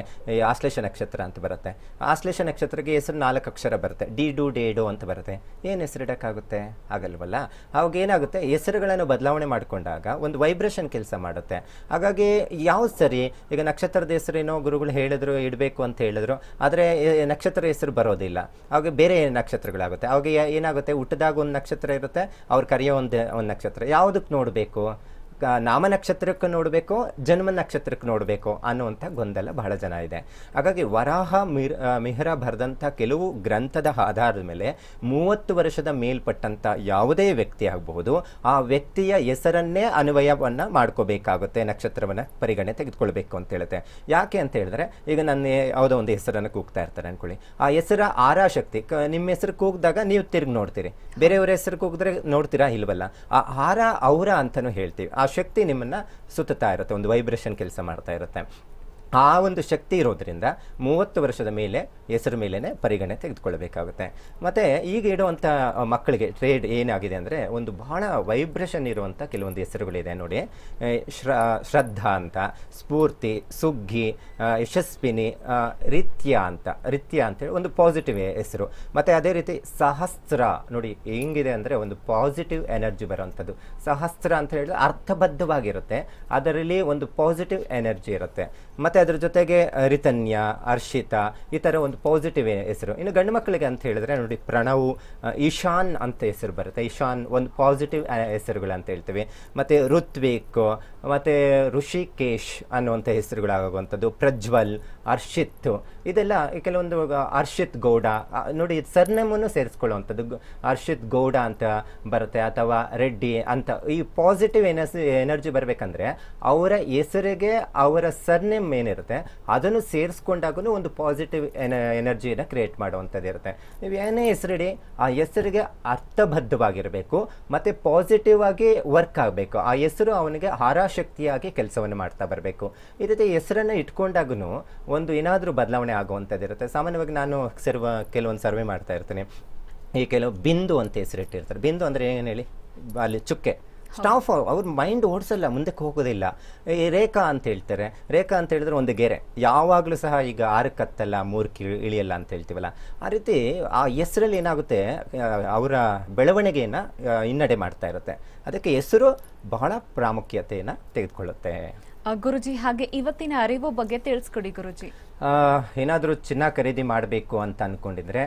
ಆಶ್ಲೇಷ ನಕ್ಷತ್ರ ಅಂತ ಬರುತ್ತೆ. ಆಶ್ಲೇಷ ನಕ್ಷತ್ರಕ್ಕೆ ಹೆಸರು ನಾಲ್ಕು ಅಕ್ಷರ ಬರುತ್ತೆ. ಡಿ, ಡು ಡೇಡು ಅಂತ ಬರುತ್ತೆ. ಏನು ಹೆಸರಿಡೋಕ್ಕಾಗುತ್ತೆ? ಆಗಲ್ವಲ್ಲ? ಅವಾಗ ಏನಾಗುತ್ತೆ? ಹೆಸರುಗಳನ್ನು ಬದಲಾವಣೆ ಮಾಡಿಕೊಂಡಾಗ ಒಂದು ವೈಬ್ರೇಷನ್ ಕೆಲಸ ಮಾಡುತ್ತೆ. ಹಾಗಾಗಿ ಯಾವ್ದು ಸರಿ? ಈಗ ನಕ್ಷತ್ರದ ಹೆಸರೇನೋ ಗುರುಗಳು ಹೇಳಿದ್ರು, ಇಡಬೇಕು ಅಂತ ಹೇಳಿದ್ರು, ಆದರೆ ನಕ್ಷತ್ರ ಹೆಸರು ಬರೋದಿಲ್ಲ. ಅವಾಗ ಬೇರೆ ನಕ್ಷತ್ರಗಳಾಗುತ್ತೆ. ಅವಾಗ ಏನಾಗುತ್ತೆ? ಹುಟ್ಟಿದಾಗ ಒಂದು ನಕ್ಷತ್ರ ಇರುತ್ತೆ, ಅವ್ರು ಕರೆಯೋ ಒಂದು ಒಂದು ನಕ್ಷತ್ರ. ಯಾವುದಕ್ಕೆ ನೋಡಬೇಕು? ನಾಮ ನಕ್ಷತ್ರಕ್ಕೆ ನೋಡಬೇಕು ಜನ್ಮ ನಕ್ಷತ್ರಕ್ಕೆ ನೋಡಬೇಕು ಅನ್ನುವಂಥ ಗೊಂದಲ ಬಹಳ ಜನ ಇದೆ. ಹಾಗಾಗಿ ವರಾಹ ಮಿರ್ ಮಿಹರ ಬರೆದಂಥ ಕೆಲವು ಗ್ರಂಥದ ಆಧಾರದ ಮೇಲೆ ಮೂವತ್ತು ವರ್ಷದ ಮೇಲ್ಪಟ್ಟಂಥ ಯಾವುದೇ ವ್ಯಕ್ತಿ ಆಗಬಹುದು, ಆ ವ್ಯಕ್ತಿಯ ಹೆಸರನ್ನೇ ಅನ್ವಯವನ್ನು ಮಾಡ್ಕೋಬೇಕಾಗುತ್ತೆ, ನಕ್ಷತ್ರವನ್ನು ಪರಿಗಣನೆ ತೆಗೆದುಕೊಳ್ಬೇಕು ಅಂತ ಹೇಳುತ್ತೆ. ಯಾಕೆ ಅಂತ ಹೇಳಿದ್ರೆ, ಈಗ ನನ್ನ ಯಾವುದೋ ಒಂದು ಹೆಸರನ್ನು ಕೂಗ್ತಾ ಇರ್ತಾರೆ ಅನ್ಕೊಳ್ಳಿ. ಆ ಹೆಸರ ಆರಾಶಕ್ತಿ ನಿಮ್ಮ ಹೆಸರು ಕೂಗಿದಾಗ ನೀವು ತಿರುಗಿ ನೋಡ್ತೀರಿ. ಬೇರೆಯವ್ರ ಹೆಸರು ಕೂಗಿದ್ರೆ ನೋಡ್ತೀರಾ ಇಲ್ವಲ್ಲ? ಆ ಹಾರ ಅವರ ಅಂತಲೂ ಹೇಳ್ತೀವಿ. ಆ ಶಕ್ತಿ ನಿಮ್ಮನ್ನು ಸುತ್ತಾ ಇರುತ್ತೆ ಒಂದು ವೈಬ್ರೇಷನ್ ಕೆಲಸ ಮಾಡ್ತಾ ಇರುತ್ತೆ. ಆ ಒಂದು ಶಕ್ತಿ ಇರೋದ್ರಿಂದ ಮೂವತ್ತು ವರ್ಷದ ಮೇಲೆ, ಹೆಸರು ಮೇಲೇ ಪರಿಗಣನೆ ತೆಗೆದುಕೊಳ್ಳಬೇಕಾಗುತ್ತೆ. ಮತ್ತು ಈಗ ಇಡುವಂಥ ಮಕ್ಕಳಿಗೆ ಟ್ರೇಡ್ ಏನಾಗಿದೆ ಅಂದರೆ ಒಂದು ಬಹಳ ವೈಬ್ರೇಷನ್ ಇರುವಂಥ ಕೆಲವೊಂದು ಹೆಸರುಗಳಿದೆ ನೋಡಿ. ಶ್ರ, ಶ್ರದ್ಧಾ ಅಂತ, ಸ್ಫೂರ್ತಿ, ಸುಗ್ಗಿ ಯಶಸ್ವಿನಿ ರಿತ್ಯ ಅಂತ, ರಿತ್ಯ ಅಂತೇಳಿ ಒಂದು ಪಾಸಿಟಿವ್ ಹೆಸರು. ಮತ್ತು ಅದೇ ರೀತಿ ಸಹಸ್ರ ನೋಡಿ ಹೆಂಗಿದೆ ಅಂದರೆ ಒಂದು ಪಾಸಿಟಿವ್ ಎನರ್ಜಿ ಬರೋವಂಥದ್ದು ಸಹಸ್ರ ಅಂತ ಹೇಳಿದ್ರೆ ಅರ್ಥಬದ್ಧವಾಗಿರುತ್ತೆ. ಅದರಲ್ಲಿ ಒಂದು ಪಾಸಿಟಿವ್ ಎನರ್ಜಿ ಇರುತ್ತೆ. ಮತ್ತು ಅದ್ರ ಜೊತೆಗೆ ರಿತನ್ಯ, ಹರ್ಷಿತ, ಈ ಥರ ಒಂದು ಪಾಸಿಟಿವ್ ಹೆಸರು. ಇನ್ನು ಗಂಡು ಮಕ್ಕಳಿಗೆ ಅಂತ ಹೇಳಿದ್ರೆ ನೋಡಿ ಪ್ರಣವ್ ಈಶಾನ್ ಅಂತ ಹೆಸರು ಬರುತ್ತೆ. ಈಶಾನ್ ಒಂದು ಪಾಸಿಟಿವ್ ಹೆಸರುಗಳು ಅಂತ ಹೇಳ್ತೀವಿ. ಮತ್ತು ಋತ್ವಿಕ್, ಮತ್ತು ಋಷಿಕೇಶ್ ಅನ್ನುವಂಥ ಹೆಸರುಗಳಾಗುವಂಥದ್ದು. ಪ್ರಜ್ವಲ್, ಹರ್ಷಿತ್, ಇದೆಲ್ಲ ಕೆಲವೊಂದು ಅರ್ಷಿತ್ ಗೌಡ ನೋಡಿ ಸರ್ನೇಮನ್ನು ಸೇರಿಸ್ಕೊಳ್ಳುವಂಥದ್ದು. ಅರ್ಷಿತ್ ಗೌಡ ಅಂತ ಬರುತ್ತೆ ಅಥವಾ ರೆಡ್ಡಿ ಅಂತ. ಈ ಪಾಸಿಟಿವ್ ಎನರ್ಜಿ ಎನರ್ಜಿ ಬರಬೇಕಂದ್ರೆ ಅವರ ಹೆಸರಿಗೆ ಅವರ ಸರ್ನೇಮ್ ಏನಿರುತ್ತೆ ಅದನ್ನು ಸೇರಿಸ್ಕೊಂಡಾಗೂ ಒಂದು ಪಾಸಿಟಿವ್ ಎನ, ಎನರ್ಜಿಯನ್ನು ಕ್ರಿಯೇಟ್ ಮಾಡುವಂಥದ್ದು ಇರುತ್ತೆ. ನೀವು ಏನೇ ಹೆಸರಿಡಿ, ಆ ಹೆಸರಿಗೆ ಅರ್ಥಬದ್ಧವಾಗಿರಬೇಕು, ಮತ್ತು ಪಾಸಿಟಿವ್ ಆಗಿ ವರ್ಕ್ ಆಗಬೇಕು. ಆ ಹೆಸರು ಅವನಿಗೆ ಹಾರಾಶಕ್ತಿಯಾಗಿ ಕೆಲಸವನ್ನು ಮಾಡ್ತಾ ಬರಬೇಕು. ಈ ರೀತಿ ಹೆಸರನ್ನು ಇಟ್ಕೊಂಡಾಗೂ ಒಂದು ಏನಾದರೂ ಬದಲಾವಣೆ ಆಗುವಂಥದ್ದು ಇರುತ್ತೆ. ಸಾಮಾನ್ಯವಾಗಿ ನಾನು ಸರ್ವ ಕೆಲವೊಂದು ಸರ್ವೆ ಮಾಡ್ತಾ ಇರ್ತೀನಿ. ಈ ಕೆಲವು ಬಿಂದು ಅಂತ ಹೆಸರಿಟ್ಟಿರ್ತಾರೆ. ಬಿಂದು ಅಂದರೆ ಏನು ಹೇಳಿ? ಅಲ್ಲಿ ಚುಕ್ಕೆ. ಸ್ಟಾಫ್ ಅವ್ರ ಮೈಂಡ್ ಓಡಿಸಲ್ಲ ಮುಂದಕ್ಕೆ ಹೋಗೋದಿಲ್ಲ. ಈ ರೇಖಾ ಅಂತ ಹೇಳ್ತಾರೆ. ರೇಖಾ ಅಂತ ಹೇಳಿದ್ರೆ ಒಂದು ಗೆರೆ. ಯಾವಾಗಲೂ ಸಹ ಈಗ ಆರಕ್ಕೆ ಹತ್ತಲ್ಲ ಮೂರಕ್ಕೆ ಇಳಿಯಲ್ಲ ಅಂತ ಹೇಳ್ತೀವಲ್ಲ. ಆ ರೀತಿ ಆ ಹೆಸರಲ್ಲಿ ಏನಾಗುತ್ತೆ ಅವರ ಬೆಳವಣಿಗೆಯನ್ನು ಹಿನ್ನಡೆ ಮಾಡ್ತಾ ಇರುತ್ತೆ. ಅದಕ್ಕೆ ಹೆಸರು ಬಹಳ ಪ್ರಾಮುಖ್ಯತೆಯನ್ನು ತೆಗೆದುಕೊಳ್ಳುತ್ತೆ. ಗುರುಜಿ ಹಾಗೆ ಇವತ್ತಿನ ಅರಿವು ಬಗ್ಗೆ ತಿಳಿಸ್ಕೊಡಿ ಗುರುಜಿ. ಏನಾದರೂ ಚಿನ್ನ ಖರೀದಿ ಮಾಡಬೇಕು ಅಂತ ಅಂದ್ಕೊಂಡಿದ್ರೆ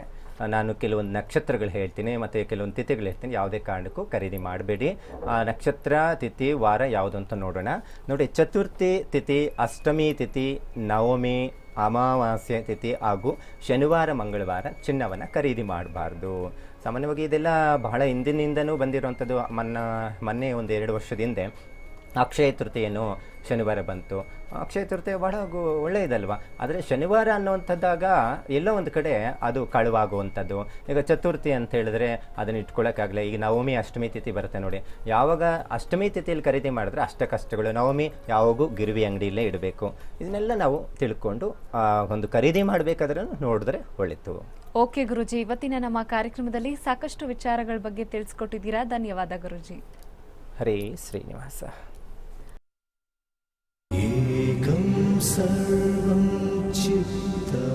ನಾನು ಕೆಲವೊಂದು ನಕ್ಷತ್ರಗಳು ಹೇಳ್ತೀನಿ ಮತ್ತು ಕೆಲವೊಂದು ತಿಥಿಗಳು ಹೇಳ್ತೀನಿ. ಯಾವುದೇ ಕಾರಣಕ್ಕೂ ಖರೀದಿ ಮಾಡಬೇಡಿ. ನಕ್ಷತ್ರ, ತಿಥಿ, ವಾರ ಯಾವುದು ಅಂತ ನೋಡೋಣ. ನೋಡಿ, ಚತುರ್ಥಿ ತಿಥಿ, ಅಷ್ಟಮಿ ತಿಥಿ, ನವಮಿ, ಅಮಾವಾಸ್ಯೆ ತಿಥಿ ಹಾಗೂ ಶನಿವಾರ, ಮಂಗಳವಾರ ಚಿನ್ನವನ್ನು ಖರೀದಿ ಮಾಡಬಾರ್ದು. ಸಾಮಾನ್ಯವಾಗಿ ಇದೆಲ್ಲ ಬಹಳ ಹಿಂದಿನಿಂದನೂ ಬಂದಿರುವಂಥದ್ದು. ಮೊನ್ನ, ಮೊನ್ನೆ ಒಂದು ಎರಡು ವರ್ಷದ ಹಿಂದೆ ಅಕ್ಷಯ ತೃತೀಯನು ಶನಿವಾರ ಬಂತು. ಅಕ್ಷಯ ತೃತೀಯ ಬಹಳ ಒಳ್ಳೆಯದಲ್ವ? ಆದರೆ ಶನಿವಾರ ಅನ್ನುವಂಥದ್ದಾಗ ಎಲ್ಲೋ ಒಂದು ಕಡೆ ಅದು ಕಳುವಾಗುವಂಥದ್ದು. ಈಗ ಚತುರ್ಥಿ ಅಂತ ಹೇಳಿದ್ರೆ ಅದನ್ನ ಇಟ್ಕೊಳ್ಳೋಕ್ಕಾಗಲ್ಲ ಈಗ ನವಮಿ ಅಷ್ಟಮಿ ತಿಥಿ ಬರುತ್ತೆ ನೋಡಿ. ಯಾವಾಗ ಅಷ್ಟಮಿ ತಿಥಿಯಲ್ಲಿ ಖರೀದಿ ಮಾಡಿದ್ರೆ ಅಷ್ಟ ಕಷ್ಟಗಳು. ನವಮಿ ಯಾವಾಗೂ ಗಿರಿವಿ ಅಂಗಡಿಯಲ್ಲೇ ಇಡಬೇಕು. ಇದನ್ನೆಲ್ಲ ನಾವು ತಿಳ್ಕೊಂಡು ಒಂದು ಖರೀದಿ ಮಾಡಬೇಕಾದ್ರೆ ನೋಡಿದ್ರೆ ಒಳಿತು ಓಕೆ ಗುರುಜಿ ಇವತ್ತಿನ ನಮ್ಮ ಕಾರ್ಯಕ್ರಮದಲ್ಲಿ ಸಾಕಷ್ಟು ವಿಚಾರಗಳ ಬಗ್ಗೆ ತಿಳಿಸ್ಕೊಟ್ಟಿದ್ದೀರಾ. ಧನ್ಯವಾದ ಗುರುಜಿ. ಹರೇ ಶ್ರೀನಿವಾಸ. एकं सर्वं चित्तमा